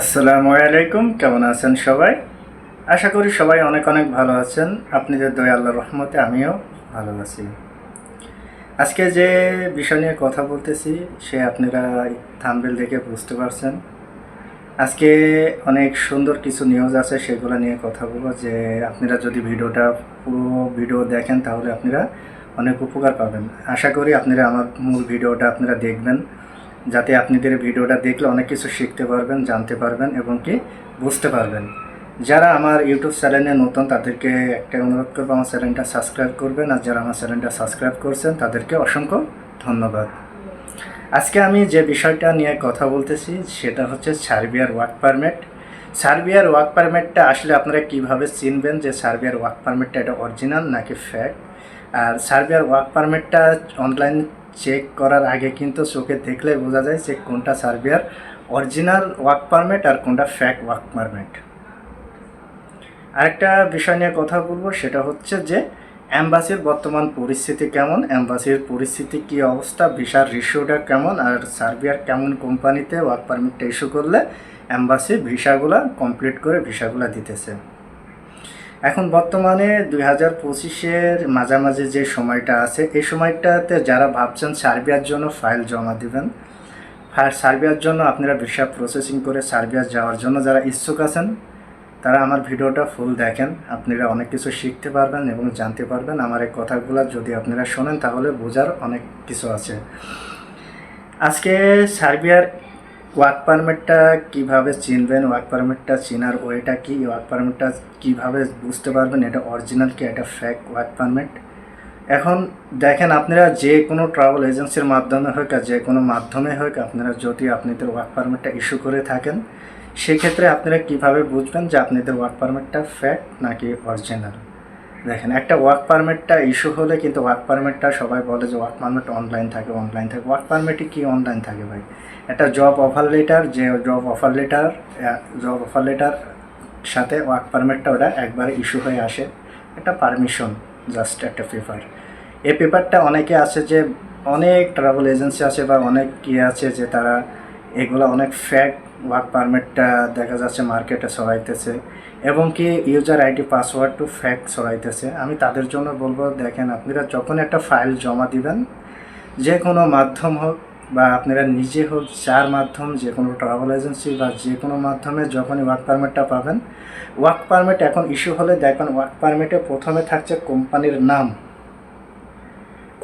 আসসালামু আলাইকুম, কেমন আছেন সবাই? আশা করি সবাই অনেক অনেক ভালো আছেন। আপনাদের দয়া আল্লাহর রহমতে আমিও ভালো আছি। আজকে যে বিষয় নিয়ে কথা বলতেছি, সে আপনারা থাম্বেল দেখে বুঝতে পারছেন। আজকে অনেক সুন্দর কিছু নিউজ আছে, সেগুলো নিয়ে কথা বলব যে আপনারা যদি ভিডিওটা পুরো ভিডিও দেখেন, তাহলে আপনারা অনেক উপকার পাবেন। আশা করি আপনারা আমার মূল ভিডিওটা আপনারা দেখবেন। যাতে আপনাদের ভিডিওটা দেখলে অনেক কিছু শিখতে পারবেন, জানতে পারবেন এবং কি বুঝতে পারবেন। যারা আমার ইউটিউব চ্যানেলে নতুন, তাদেরকে একটা অনুরোধ করব, আমার চ্যানেলটা সাবস্ক্রাইব করবেন আর যারা আমার চ্যানেলটা সাবস্ক্রাইব করছেন, তাদেরকে অসংখ্য ধন্যবাদ। আজকে আমি যে বিষয়টা নিয়ে কথা বলতেছি, সেটা হচ্ছে সার্বিয়ার ওয়ার্ক পারমিট। সার্বিয়ার ওয়ার্ক পারমিটটা আসলে আপনারা কীভাবে চিনবেন যে সার্বিয়ার ওয়ার্ক পারমিটটা এটা অরিজিনাল নাকি ফ্যাক আর সার্বিয়ার ওয়ার্ক পারমিটটা অনলাইন চেক করার আগে কিন্তু চোখে দেখলে বোঝা যায় যে কোনটা সার্বিয়ার অরিজিনাল ওয়ার্ক পারমিট আর কোনটা ফ্যাক ওয়ার্ক পারমিট আরেকটা বিষয় নিয়ে কথা বলব, সেটা হচ্ছে যে অ্যাম্বাসির বর্তমান পরিস্থিতি কেমন অ্যাম্বাসির পরিস্থিতি কি অবস্থা, ভিসার রিস্যুটা কেমন, আর সার্বিয়ার কেমন কোম্পানিতে ওয়ার্ক পারমিটটা ইস্যু করলে অ্যাম্বাসি ভিসাগুলো কমপ্লিট করে ভিসাগুলো দিতেছে। এখন বর্তমানে দুই হাজার পঁচিশের মাঝামাঝি যে সময়টা আছে, এই সময়টাতে যারা ভাবছেন সার্বিয়ার জন্য ফাইল জমা দিবেন সার্বিয়ার জন্য আপনারা ভিসা প্রসেসিং করে সার্বিয়া যাওয়ার জন্য যারা ইচ্ছুক আছেন, তারা আমার ভিডিওটা ফুল দেখেন। আপনারা অনেক কিছু শিখতে পারবেন এবং জানতে পারবেন। আমার এই কথাগুলো যদি আপনারা শোনেন, তাহলে বোঝার অনেক কিছু আছে। আজকে সার্বিয়ার ওয়ার্ক পারমিটটা কীভাবে চিনবেন? ওয়ার্ক পারমিটটা চেনার ওয়েটা কি? ওয়ার্ক পারমিটটা কীভাবে বুঝতে পারবেন? এটা অরিজিনাল কি? এটা ফেক ওয়ার্ক পারমিট এখন দেখেন, আপনারা যে কোনো ট্রাভেল এজেন্সির মাধ্যমে হোক আর যে কোনো মাধ্যমে হোক, আপনারা যদি আপনাদের ওয়ার্ক পারমিটটা ইস্যু করে থাকেন, সেক্ষেত্রে আপনারা কীভাবে বুঝবেন যে আপনাদের ওয়ার্ক পারমিটটা ফেক নাকি অরিজিনাল দেখেন, একটা ওয়ার্ক পারমিটটা ইস্যু হলে কিন্তু ওয়ার্ক পারমিটটা সবাই বলে যে ওয়ার্ক পারমিট অনলাইন থাকে অনলাইন থাকে। ওয়ার্ক পারমিটে কি অনলাইন থাকে ভাই? একটা জব অফার লেটার যে job offer letter job offer letter সাথে ওয়ার্ক পারমিটটা ওটা একবারে ইস্যু হয়ে আসে। একটা পারমিশন জাস্ট একটা পেপার এই পেপারটা অনেকে আছে যে, অনেক ট্রাভেল এজেন্সি আছে বা অনেক কি আছে যে তারা এগুলো অনেক ফ্যাক ওয়ার্ক পারমিটটা দেখা যাচ্ছে মার্কেটে ছড়াইতেছে এবং কি user ID password to fake ছড়াইতেছে। আমি তাদের জন্য বলব, দেখেন আপনারা যখন একটা ফাইল জমা দিবেন যে কোনো মাধ্যম হোক বা আপনারা নিজে হোক, যার মাধ্যম যে কোনো ট্রাভেল এজেন্সি বা যে কোনো মাধ্যমে যখনই ওয়ার্ক পারমিটটা পাবেন ওয়ার্ক পারমিট এখন ইস্যু হলে দেখবেন ওয়ার্ক পারমিটে প্রথমে থাকছে কোম্পানির নাম।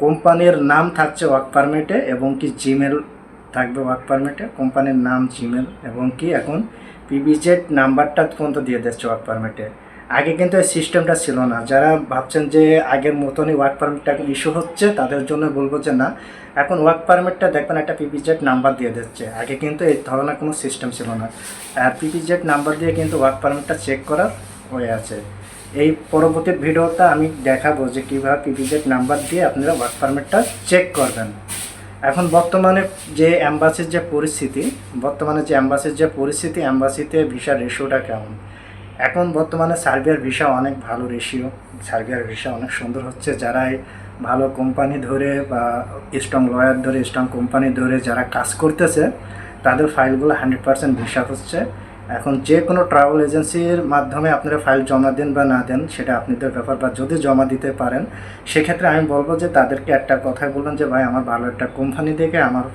কোম্পানির নাম থাকছে ওয়ার্ক পারমিটে এবং কি জিমেল থাকবে ওয়ার্ক পারমিটে কোম্পানির নাম জিমেল এবং কি এখন পিবিজেড নাম্বারটা পর্যন্ত দিয়ে দিচ্ছে ওয়ার্ক পারমিটে আগে কিন্তু এই সিস্টেমটা ছিল না। যারা ভাবছেন যে আগের মতনই ওয়ার্ক পারমিটটা এখন ইস্যু হচ্ছে, তাদের জন্য বলব যে না। এখন ওয়ার্ক পারমিটটা দেখবেন একটা পিপিজেড নাম্বার দিয়ে দিচ্ছে। আগে কিন্তু এই ধরনের কোনো সিস্টেম ছিল না। আর পিপিজেড নাম্বার দিয়ে কিন্তু ওয়ার্ক পারমিটটা চেক করা হয়ে আছে। এই পরবর্তী ভিডিওটা আমি দেখাবো যে কীভাবে পিপিজেড নাম্বার দিয়ে আপনারা ওয়ার্ক পারমিটটা চেক করবেন। এখন বর্তমানে যে অ্যাম্বাসির যে পরিস্থিতি, বর্তমানে যে অ্যাম্বাসির যে পরিস্থিতি, অ্যাম্বাসিতে ভিসার রেশিওটা কেমন? এখন বর্তমানে সার্বিয়ার ভিসা অনেক ভালো রেশিও, সার্বিয়ার ভিসা অনেক সুন্দর হচ্ছে। যারাই ভালো কোম্পানি ধরে বা স্ট্রং লয়ার ধরে স্ট্রং কোম্পানি ধরে যারা কাজ করতেছে, তাদের ফাইলগুলো হান্ড্রেড পার্সেন্ট ভিসা হচ্ছে। এখন যে কোনো ট্রাভেল এজেন্সির মাধ্যমে আপনারা ফাইল জমা দেন বা না দেন, সেটা আপনাদের ব্যাপার। বা যদি জমা দিতে পারেন, সেক্ষেত্রে আমি বলব যে তাদেরকে একটা কথাই বলবেন যে, ভাই, আমার ভালো একটা কোম্পানি থেকে আমার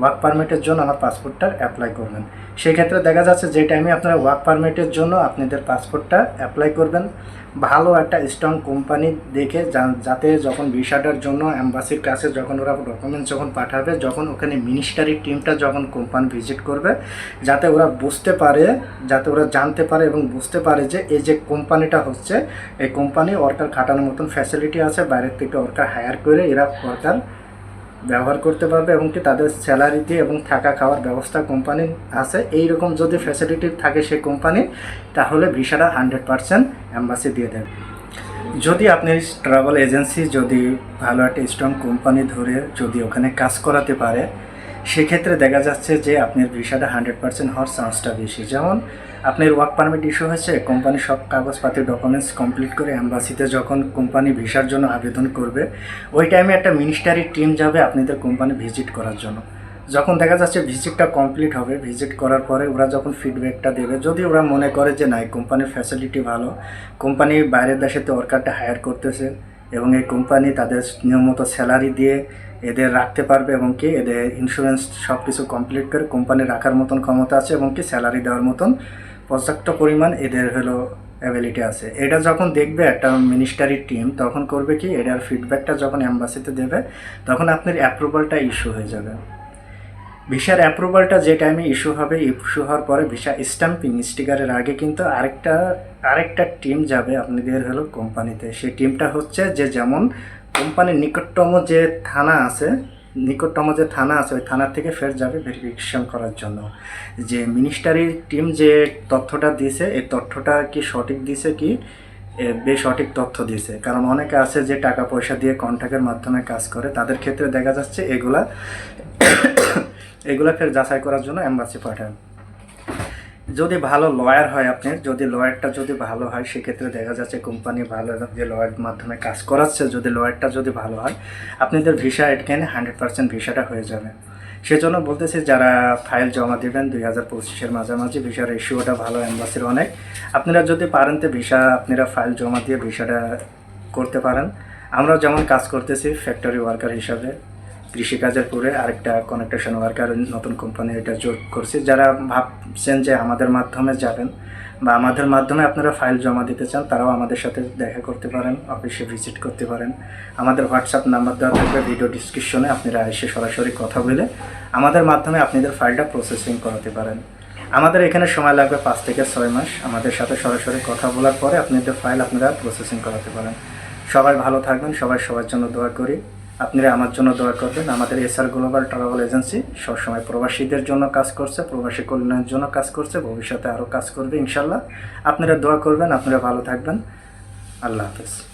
ওয়ার্ক পারমিটের জন্য আমার পাসপোর্টটা অ্যাপ্লাই করবেন। সেক্ষেত্রে দেখা যাচ্ছে যে টাইমে আপনারা ওয়ার্ক পারমিটের জন্য আপনাদের পাসপোর্টটা অ্যাপ্লাই করবেন। ভালো একটা স্ট্রং কোম্পানি দেখে যাতে যখন ভিসাটার জন্য অ্যাম্বাসির কাছে যখন ওরা ডকুমেন্টস যখন পাঠাবে, যখন ওখানে মিনিস্টারি টিমটা যখন কোম্পানি ভিজিট করবে, যাতে ওরা বুঝতে পারে, যাতে ওরা জানতে পারে এবং বুঝতে পারে যে এই যে কোম্পানিটা হচ্ছে, এই কোম্পানি ওয়ার্কার খাটানোর মতন ফ্যাসিলিটি আছে, বাইরের থেকে ওয়ার্কার হায়ার করে এরা ওয়ার্কার ব্যবহার করতে পারবে এবং কি তাদের স্যালারি দিয়ে এবং থাকা খাওয়ার ব্যবস্থা কোম্পানি আছে। এই রকম যদি ফ্যাসিলিটি থাকে সেই কোম্পানি তাহলে ভিসাটা হান্ড্রেড পারসেন্ট অ্যাম্বাসি দিয়ে দেবে। যদি আপনি ট্রাভেল এজেন্সি যদি ভালো একটা স্ট্রং কোম্পানি ধরে যদি ওখানে কাজ করাতে পারে, সেক্ষেত্রে দেখা যাচ্ছে যে আপনার ভিসাটা হান্ড্রেড পার্সেন্ট হওয়ার চান্সটা বেশি। যেমন আপনার ওয়ার্ক পারমিট ইস্যু হয়েছে কোম্পানি সব কাগজপাতি ডকুমেন্টস কমপ্লিট করে অ্যাম্বাসিতে যখন কোম্পানি ভিসার জন্য আবেদন করবে, ওই টাইমে একটা মিনিস্টারি টিম যাবে আপনাদের কোম্পানি ভিজিট করার জন্য। যখন দেখা যাচ্ছে ভিজিটটা কমপ্লিট হবে ভিজিট করার পরে ওরা যখন ফিডব্যাকটা দেবে, যদি ওরা মনে করে যে নাই কোম্পানির ফ্যাসিলিটি ভালো কোম্পানি বাইরের দেশে তো ওয়ার্কারটা হায়ার করতেছে এবং এই কোম্পানি তাদের নিয়মিত স্যালারি দিয়ে এদের রাখতে পারবে এবং কি এদের ইন্স্যুরেন্স সব কিছু কমপ্লিট করে কোম্পানি রাখার মতন ক্ষমতা আছে এবং কি স্যালারি দেওয়ার মতন পর্যাপ্ত পরিমাণ এদের হলো অ্যাবিলিটি আছে। এটা যখন দেখবে একটা মিনিস্টারি টিম তখন করবে কি? এটার ফিডব্যাকটা যখন অ্যাম্বাসিতে দেবে, তখন আপনার অ্যাপ্রুভালটা ইস্যু হয়ে যাবে। ভিসার অ্যাপ্রুভালটা যে টাইমে ইস্যু হবে ইস্যু হওয়ার পরে ভিসা স্ট্যাম্পিং স্টিকারের আগে কিন্তু আরেকটা আরেকটা টিম যাবে আপনাদের হলো কোম্পানিতে সেই টিমটা হচ্ছে যে যেমন কোম্পানির নিকটতম যে থানা আছে নিকটতম যে থানা আছে, ওই থানার থেকে ফের যাবে ভেরিফিকেশন করার জন্য। যে মিনিস্টারির টিম যে তথ্যটা দিয়েছে, এই তথ্যটা কি সঠিক দিছে কি? বেশ সঠিক তথ্য দিয়েছে। কারণ অনেকে আছে যে টাকা পয়সা দিয়ে কন্ট্যাক্টের মাধ্যমে কাজ করে, তাদের ক্ষেত্রে দেখা যাচ্ছে এগুলা এগুলা ফের যাচাই করার জন্য অ্যাম্বাসি পাঠান যদি ভালো লয়ার হয় আপনি, যদি লয়ারটা যদি ভালো হয়, সেক্ষেত্রে দেখা যাচ্ছে কোম্পানি ভালো যে লয়ার মাধ্যমে কাজ করাচ্ছে, যদি লয়ারটা যদি ভালো হয়, আপনাদের ভিসা এখানে হান্ড্রেড পার্সেন্ট ভিসাটা হয়ে যাবে। সেজন্য বলতেছি, যারা ফাইল জমা দিবেন, দুই হাজার পঁচিশের মাঝামাঝি ভিসার রেশিওটা ভালো অ্যাম্বাসির অনেক। আপনারা যদি পারেন তো ভিসা আপনারা ফাইল জমা দিয়ে ভিসাটা করতে পারেন। আমরা যেমন কাজ করতেছি ফ্যাক্টরি ওয়ার্কার হিসাবে। কৃষিকাজের পরে আরেকটা কনেকটেশন ওয়ার্কার নতুন কোম্পানি এটা যোগ করছি। যারা ভাবছেন যে আমাদের মাধ্যমে যাবেন বা আমাদের মাধ্যমে আপনারা ফাইল জমা দিতে চান, তারাও আমাদের সাথে দেখা করতে পারেন অফিসে ভিজিট করতে পারেন। আমাদের হোয়াটসঅ্যাপ নাম্বার দেওয়া থাকবে ভিডিও ডিসক্রিপশনে আপনারা এসে সরাসরি কথা বলে আমাদের মাধ্যমে আপনাদের ফাইলটা প্রসেসিং করাতে পারেন। আমাদের এখানে সময় লাগবে পাঁচ থেকে ছয় মাস। আমাদের সাথে সরাসরি কথা বলার পরে আপনাদের ফাইল আপনারা প্রসেসিং করাতে পারেন। সবাই ভালো থাকবেন, সবাই সবার জন্য দোয়া করি। আপনারা আমার জন্য দোয়া করবেন। আমাদের এসআর গ্লোবাল ট্রাভেল এজেন্সি সবসময় প্রবাসীদের জন্য কাজ করছে, প্রবাসী কল্যাণের জন্য কাজ করছে, ভবিষ্যতে আরও কাজ করবে ইনশাল্লাহ আপনারা দোয়া করবেন, আপনারা ভালো থাকবেন। আল্লাহ হাফেজ।